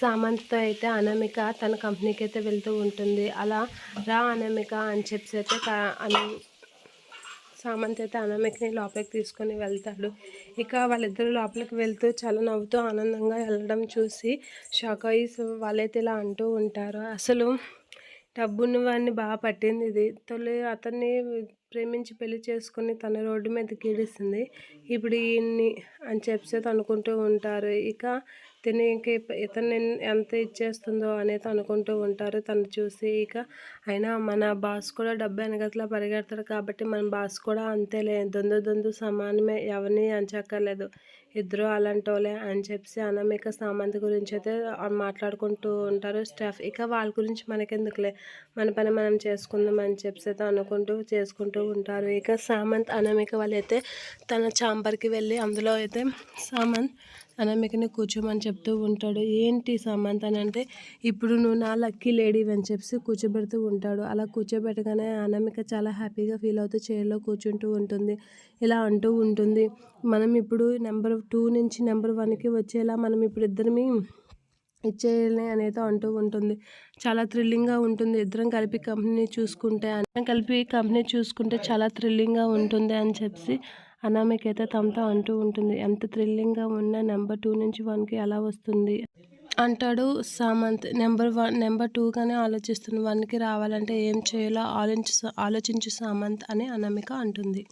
సామంత్తో అయితే అనామిక తన కంపెనీకి అయితే వెళ్తూ ఉంటుంది. అలా రా అనామిక అని చెప్పి అయితే సామంత్ అయితే అనామికని లోపలికి తీసుకొని వెళ్తాడు. ఇక వాళ్ళిద్దరు లోపలికి వెళ్తూ చాలా నవ్వుతూ ఆనందంగా వెళ్ళడం చూసి షాక్ అయ్యి వాళ్ళైతే ఇలా అంటూ ఉంటారు. అసలు డబ్బున్న వాడిని బాగా పట్టింది ఇది. తొలి అతన్ని ప్రేమించి పెళ్ళి చేసుకుని తన రోడ్డు మీద కీడిస్తుంది ఇప్పుడు ఈయన్ని అని చెప్పి అనుకుంటూ ఉంటారు. ఇక తినికి ఇతను ఎంత ఇచ్చేస్తుందో అనేది అనుకుంటూ ఉంటారు. తను చూసి ఇక అయినా మన బాస్ కూడా డబ్బు వెనకట్లా పరిగెడతాడు కాబట్టి మన బాస్ కూడా అంతేలే దొందు దొందు సమానమే ఎవరిని అంచక్కర్లేదు ఇద్దరు అలాంటి వాళ్ళే అని చెప్పి అనామిక సామంత్ గురించి అయితే మాట్లాడుకుంటూ ఉంటారు. స్టాఫ్ ఇక వాళ్ళ గురించి మనకెందుకులే? మన పని మనం చేసుకుందాం అని చెప్పి అయితే అనుకుంటూ చేసుకుంటూ ఉంటారు. ఇక సామంత్ అనామిక వాళ్ళైతే తన చాంబర్కి వెళ్ళి అందులో అయితే సామంత్ అనామికని కూర్చోమని చెప్పి చెప్తూ ఉంటాడు. ఏంటి సమంత అని అంటే ఇప్పుడు నువ్వు నా లక్కీ లేడీ అని చెప్పి కూర్చోబెడుతూ ఉంటాడు. అలా కూర్చోబెట్టగానే అనామిక చాలా హ్యాపీగా ఫీల్ అవుతూ చైర్లో కూర్చుంటూ ఉంటుంది. ఇలా అంటూ ఉంటుంది. మనం ఇప్పుడు నెంబర్ టూ నుంచి నెంబర్ వన్కి వచ్చేలా మనం ఇప్పుడు ఇద్దరిని ఇచ్చేయాలి అనేది అంటూ ఉంటుంది. చాలా థ్రిల్లింగ్గా ఉంటుంది. ఇద్దరం కలిపి కంపెనీ చూసుకుంటే అందరం కలిపి కంపెనీ చూసుకుంటే చాలా థ్రిల్లింగ్గా ఉంటుంది అని చెప్పి అనామిక అయితే తమతో అంటూ ఉంటుంది. ఎంత థ్రిల్లింగ్గా ఉన్న నెంబర్ టూ నుంచి వన్కి ఎలా వస్తుంది? అంటాడు సామంత్. నెంబర్ వన్ నెంబర్ టూగానే ఆలోచిస్తుంది. వన్కి రావాలంటే ఏం చేయాలో ఆలోచి ఆలోచించు సామంత్ అని అనామిక అంటుంది.